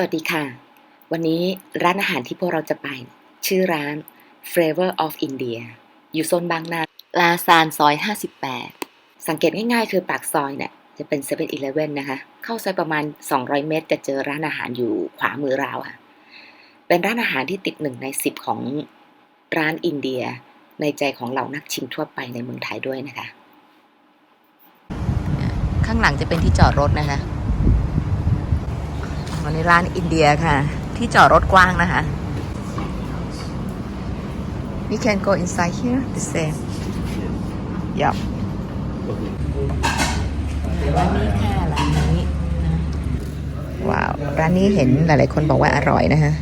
สวัสดีค่ะ วันนี้ร้านอาหารที่พวกเราจะไป ชื่อร้าน Flavor of India อยู่โซนบางนาลาซานซอย 58 สังเกตง่ายๆ คือปากซอยเนี่ยจะเป็น7 e เ e ่ e อนะคะ เข้าซอยประมาณ 200 เมตร จะเจอร้านอาหารอยู่ขวามือเราค่ะ เป็นร้านอาหารที่ติดหนึ่งใน 10 ของร้านอินเดีย ในใจของเหล่านักชิมทั่วไปในเมืองไทยด้วยนะคะ ข้างหลังจะเป็นที่จอดรถนะคะ วันนี้ร้านอินเดียค่ะ ที่จอดรถกว้างนะคะ We can go inside here the same Yup ร้านนี้ค่ะร้านนี้นะว้าว ร้านนี้เห็นหลายๆคนบอกว่าอร่อยนะคะ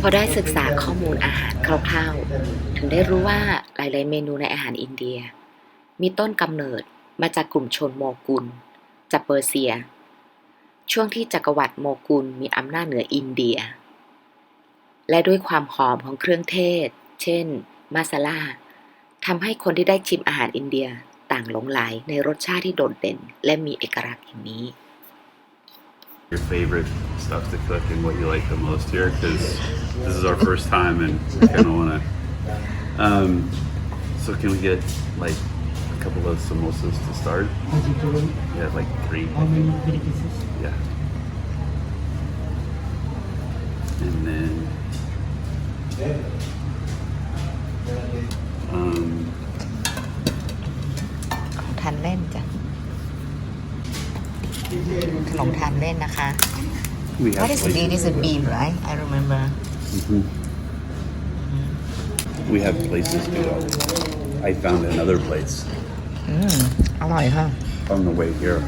พอได้ศึกษาข้อมูลอาหารคร่าวๆ ถึงได้รู้ว่าหลายๆเมนูในอาหารอินเดีย มีต้นกำเนิดมาจากกลุ่มชนโมกุลจากเปอร์เซีย ช่วงที่จักรวรรดิโมกุลมีอำนาจเหนืออินเดีย และด้วยความหอมของเครื่องเทศ เช่น มาซาลาทำให้คนที่ได้ชิมอาหารอินเดียต่างหลงไหลในรสชาติที่โดดเด่น และมีเอกลักษณ์อย่างนี้ your favorite stuff to cook and what you like the most here because this is our first time and we kind of want to. Um, so can we get like a couple of samosas to start? Vegetarian, Yeah, like three. how many delicacies? And then. Um, ทานเล่นจ้ะขนมทานเล่นนะคะ we have What is places- it? This is bean, right? I remember. Mhm. We have places to go. I found another place อืม อร่อยค่ะ on the way here.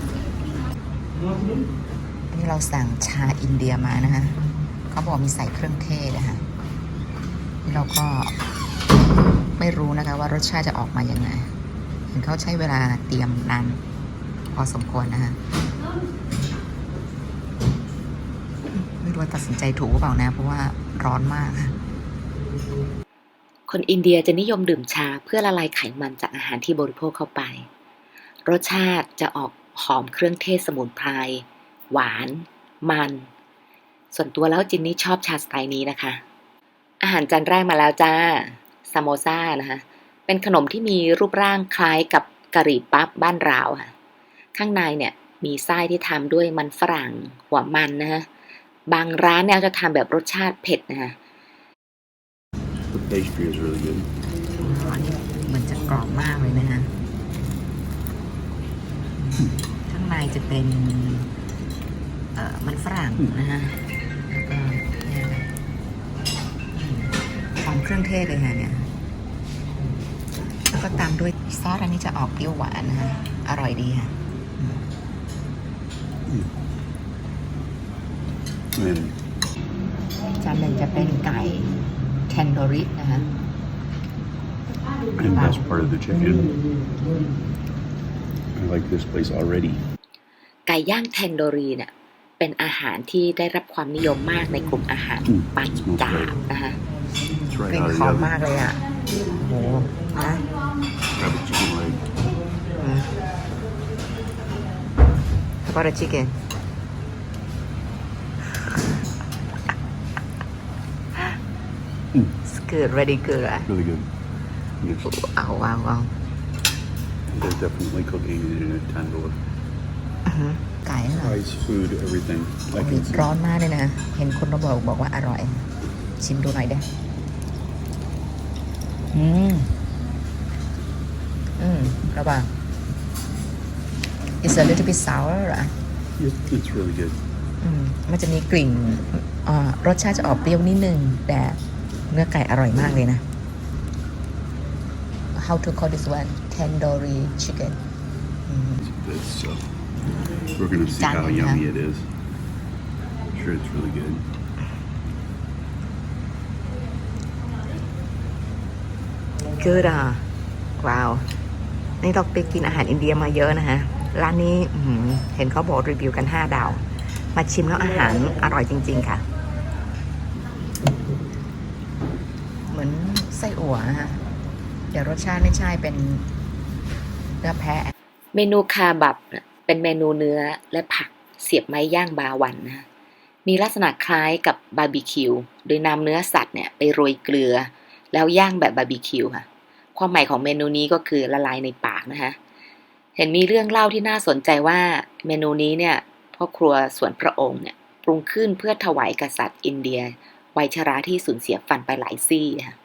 นี่เราสั่งชาอินเดียมานะคะ เขาบอกมีใส่เครื่องเทศนะคะเราก็ไม่รู้นะคะว่ารสชาติจะออกมาอย่างไงเห็นเขาใช้เวลาเตรียมนานพอสมควรนะคะไม่รู้ว่าตัดสินใจถูกหรือเปล่านะ เพราะว่าร้อนมากค่ะคนอินเดียจะนิยมดื่มชาเพื่อละลายไขมันจากอาหารที่บริโภคเข้าไป รสชาติจะออกหอมเครื่องเทศสมุนไพรหวาน มัน ส่วนตัวแล้วจินนี่ชอบชาสไตล์นี้นะคะ อาหารจานแรกมาแล้วจ้าซามโมซานะคะ เป็นขนมที่มีรูปร่างคล้ายกับกะหรี่ปั๊บบ้านเราค่ะ ข้างในเนี่ยมีไส้ที่ทำด้วยมันฝรั่งหัวมันนะฮะ บางร้านเนี่ยจะทำแบบรสชาติเผ็ดนะคะ The pastry is really good. อันนี้เหมือนจะกรอบมากเลยนะฮะ ข้างในจะเป็น เอ่อ มันฝรั่งนะฮะ แล้วก็เนี่ยอืมหอมเครื่องเทศเลยค่ะเนี่ย แล้วก็ตามด้วยซอสอันนี้จะออกเปรี้ยวหวานนะฮะอร่อยดีค่ะ And จานหนึ่งจะเป็นไก่แคนโดรินะคะ and that's part of the chicken. I like this place already. ไก่ย่างแทนโดรีเนี่ย เป็นอาหารที่ได้รับความนิยมมากในกลุ่มอาหารอืมปันจาบนะคะ It's ก right ลิ่น out of ห the อม oven. มากเลยอะโหนะ Grab a chicken leg. อืม How about a chicken Mm. It's good very good อะ Really good. Yes. เอาเอาเอา They're definitely cooking it in a tandoor. อือฮึ ไก่เหรอ Rice, food, everything. I can see. ร้อนมากเลยนะ เห็นคนเราบอกบอกว่าอร่อย ชิมดูหน่อยได้อืม อืมระบาง It's a little bit sour เหรอ It, it's really good. อืมมันจะมีกลิ่นอ่ารสชาติจะออกเปรี้ยวนิดนึง แต่เนื้อไก่อร่อยมากเลยนะ How to call this one tandoori chicken อืม It's good stuff. We're gonna see Done, how huh? yummy it is. I'm sure it's really good. good อะว้าว นี่เราไปกินอาหารอินเดียมาเยอะนะฮะ ร้านนี้อื้อหือเห็นเขาบอกรีวิวกัน 5 ดาว มาชิมแล้วอาหารอร่อยจริง ๆ ค่ะ เหมือนไส้อั่วนะฮะ เดี๋ยวรสชาติไม่ใช่เป็นเนื้อแพะ เมนูคาบับเนี่ย เป็นเมนูเนื้อและผักเสียบไม้ย่างบาวันนะมีลักษณะคล้ายกับบาร์บีคิว โดยนำเนื้อสัตว์เนี่ยไปโรยเกลือ แล้วย่างแบบบาร์บีคิวค่ะ ความหมายของเมนูนี้ก็คือละลายในปากนะคะเห็นมีเรื่องเล่าที่น่าสนใจว่าเมนูนี้เนี่ยพ่อครัวส่วนพระองค์เนี่ยปรุงขึ้นเพื่อถวายกษัตริย์อินเดีย วัยชราที่สูญเสียฟันไปหลายซี่ค่ะ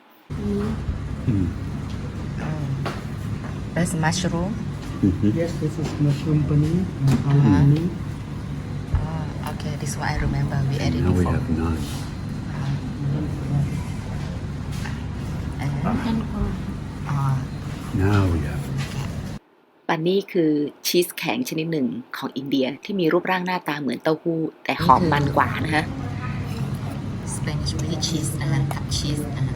Mm. That's mushroom hmm Yes, this is mushroom paneer and aloo Uh-huh. paneer. oh okay this one I remember we ate it Now we before have none. uh, Now we have. ปันนี่คือชีสแข็งชนิดหนึ่งของอินเดียที่มีรูปร่างหน้าตาเหมือนเต้าหู้ แต่หอมมันกว่านะฮะ Spanish with cheese นะคะกับชีสนะคะ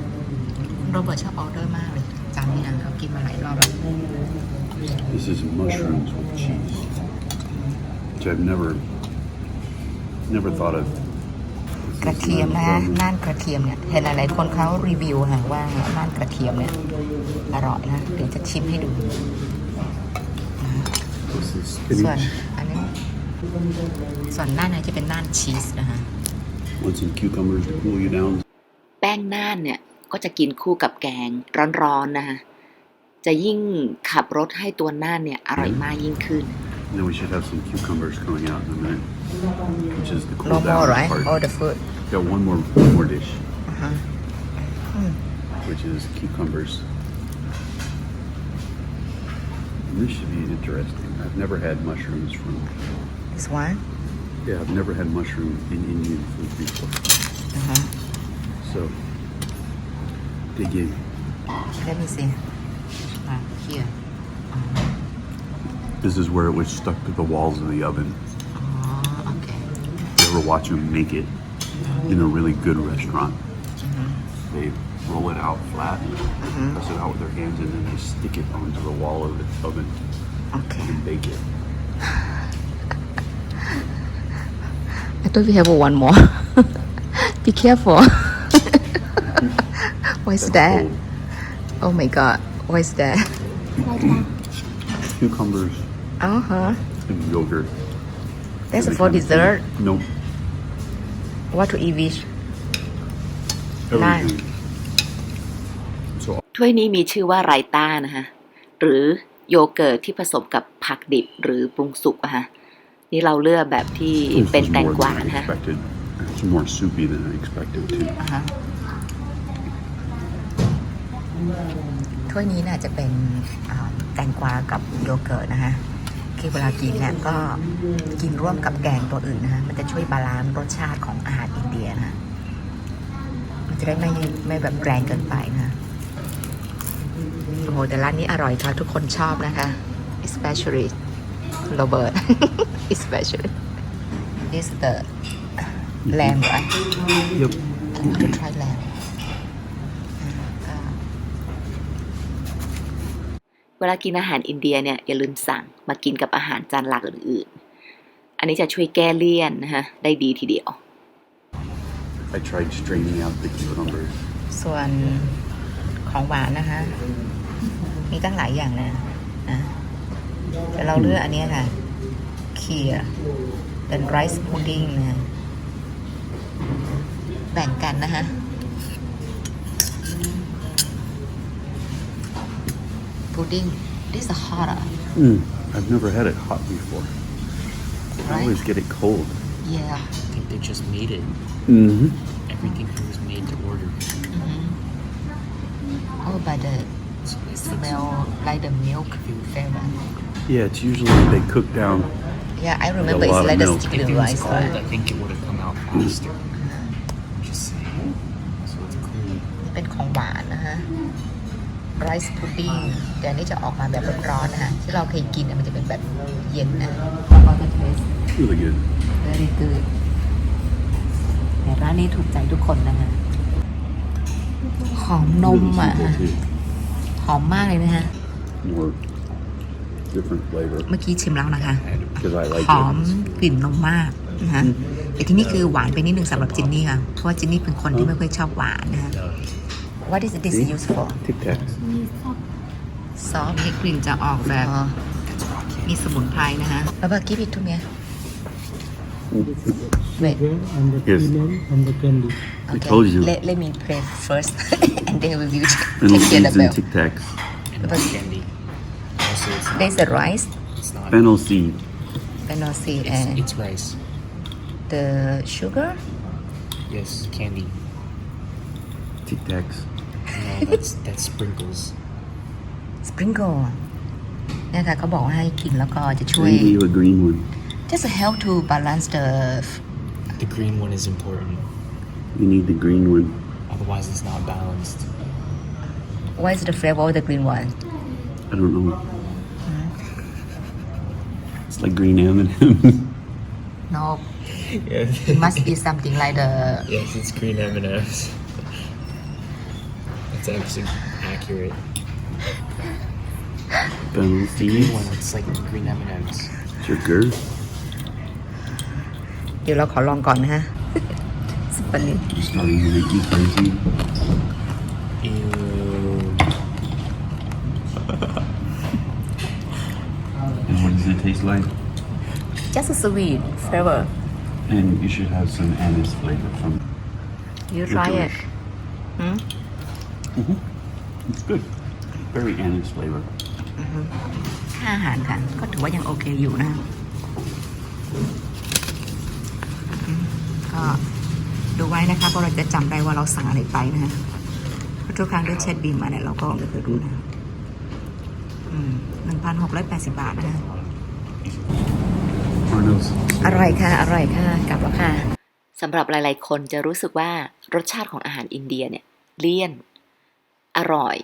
โรเบิร์ตชอบออเดอร์มากเลยจานนี้นะเขากินมาหลายรอบแล้ว This is mushrooms with cheese, which I've never, never thought of. This กระ is เทียม naan นะฮะ from- น่านกระเทียมเนี่ยเห็นหลายๆคนเขารีวิวค่ะว่าน่านกระเทียมเนี่ยอร่อยนะเดี๋ยวจะชิมให้ดู This is ส่วน spinach. อันนี้ส่วนน่านเนี่ยจะเป็นน่านชีสนะคะ Want some cucumbers to cool you down? แป้งน่านเนี่ยก็จะกินคู่กับแกงร้อนๆนะคะ จะยิ่งขับรสให้ตัวน่านเนี่ยอร่อยมากยิ่งขึ้น And then we should have some cucumbers coming out in a minute, which is the cool No down more right part. all the food Got one more, one more dish, uh-huh. which is cucumbers. And this should be interesting. I've never had mushrooms from. this one Yeah, I've never had mushroom in Indian food before. uh-huh. So, dig in. let me see uh, here. Uh-huh. This is where it was stuck to the walls of the oven. อ๋อ okay You ever watch them make it in a really good restaurant? Mm-hmm. They roll it out flat, mm-hmm. press it out with their hands, and then they stick it onto the wall of the oven. Okay. And bake it. I thought we have one more. Be careful. What's That's that? cold. oh my god what's that Cucumbers uh-huh and yogurt. that's Every for kind of thing. dessert Nope. what to eat with Everything. So ถ้วยนี้มีชื่อว่าไรต้านะฮะหรือโยเกิร์ตที่ผสมกับผักดิบหรือปรุงสุกอะฮะนี่เราเลือกแบบที่ this เป็น is แตง more กวา than I นะฮะ expected. It's more soupy than I expected too. อ่าฮะถ้วยนี้น่าจะเป็นอ่าแตงกวากับโยเกิร์ตนะฮะคือเวลากินเนี่ยก็กินร่วมกับแกงตัวอื่นนะฮะมันจะช่วยบาลานซ์รสชาติของอาหารอินเดียนะฮะมันจะได้ไม่ไม่แบบแรงเกินไปนะฮะโอ้โหแต่ร้านนี้อร่อยค่ะทุกคนชอบนะคะ especially Robert especially this the lamb right Yep. I need to try lamb อ่า เวลากินอาหารอินเดียเนี่ยอย่าลืมสั่งมากินกับอาหารจานหลักอื่นๆ อันนี้จะช่วยแก้เลี่ยนนะฮะได้ดีทีเดียว I tried straining out the cucumbers. ส่วนของหวานนะคะ มีตั้งหลายอย่างนะนะแต่เราเลือกอันเนี้ยค่ะเคียเป็นไรซ์พุดดิ้งนะแบ่งกันนะคะ พุดดิ้ง this is hot Mm. I've never had it hot before. I Right. always get it cold. yeah I think they just made it. Mm-hmm. Everything here was made to order. oh but the So it's smell like the milk flavor Yeah, it's usually they cook down. yeah I remember lot it's of like the milk. sticky If it was rice cold, right? I think it would have come out faster. I'm just saying. So it's cool. นี่เป็นของหวานนะฮะ ไรซ์พุดดิ้งแต่อันนี้จะออกมาแบบร้อนๆนะฮะที่เราเคยกินเนี่ยมันจะเป็นแบบเย็นนะแล้วก็จะเทส Really good. very good แต่ร้านนี้ถูกใจทุกคนนะฮะหอมนม Really อะ simple too. หอมมากเลยนะฮะ More different flavor เมื่อกี้ชิมแล้วนะคะ because I like หอม it. กลิ่นนมมากนะฮะแต่ที่นี่คือหวานไปนิดนึงสำหรับจินนี่ค่ะ เพราะว่าจินนี่เป็นคนที่ไม่ค่อยชอบหวานนะฮะ What is this See? used for Tic Tacs. ซอสนี่กลิ่นจะออกแบบ มีสมุนไพรนะฮะแล้วก็กิฟต์ทุกเนี้ย Wait. sugar and the Yes. cinnamon and the candy. I told you. Let, let me pray first and then we will Fennel take the seeds and bell. Tic Tacs. And But- candy. Also, it's not, There's the rice, it's not. Fennel seed. fennel seed, It's, and it's rice. the sugar. Yes, candy. Tic Tacs. No, that's that's sprinkles. sprinkle เนี่ยค่ะเขาบอกว่าให้กินแล้วก็จะช่วย Maybe you a green one. just help to balance the The green one is important. You need the green one. Otherwise, it's not balanced. what is the flavor of the green one I don't know. It's like green M&M's. no Yeah. it must be something like the yes, it's green M and M's. That's actually accurate. Fennel Green seeds. one, it's like green M and M's. Sugar. เดี๋ยวเราขอลองก่อนนะฮะ สปานิ You're starting to make me crazy. Ew. And what does it taste like? just a sweet flavor And you should have some anise flavor from you try it licorice. หืม It's good. Very anise flavor. ค่าอาหารค่ะ ก็ถือว่ายังโอเคอยู่นะอืมก็ดูไว้นะคะเพราะเราจะจำได้ว่าเราสั่งอะไรไปนะฮะเพราะทุกครั้งที่เช็ดบินมาเนี่ยเราก็ไม่เคยรู้นะหนึ่งพันหกร้อยแปดสิบบาทนะคะ Arnold's. อร่อยค่ะ อร่อยค่ะ กลับแล้วค่ะสำหรับหลาย ๆ คนจะรู้สึกว่ารสชาติของอาหารอินเดียเนี่ย เลี่ยน อร่อย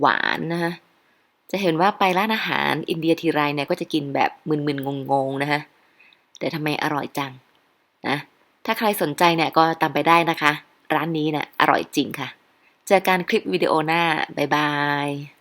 หวานนะคะจะเห็นว่าไปร้านอาหารอินเดียทีไรเนี่ยก็จะกินแบบมึนๆงงๆนะคะแต่ทำไมอร่อยจังนะถ้าใครสนใจเนี่ยก็ตามไปได้นะคะ ร้านนี้เนี่ยอร่อยจริงค่ะ เจอกันคลิปวิดีโอหน้า บ๊ายบาย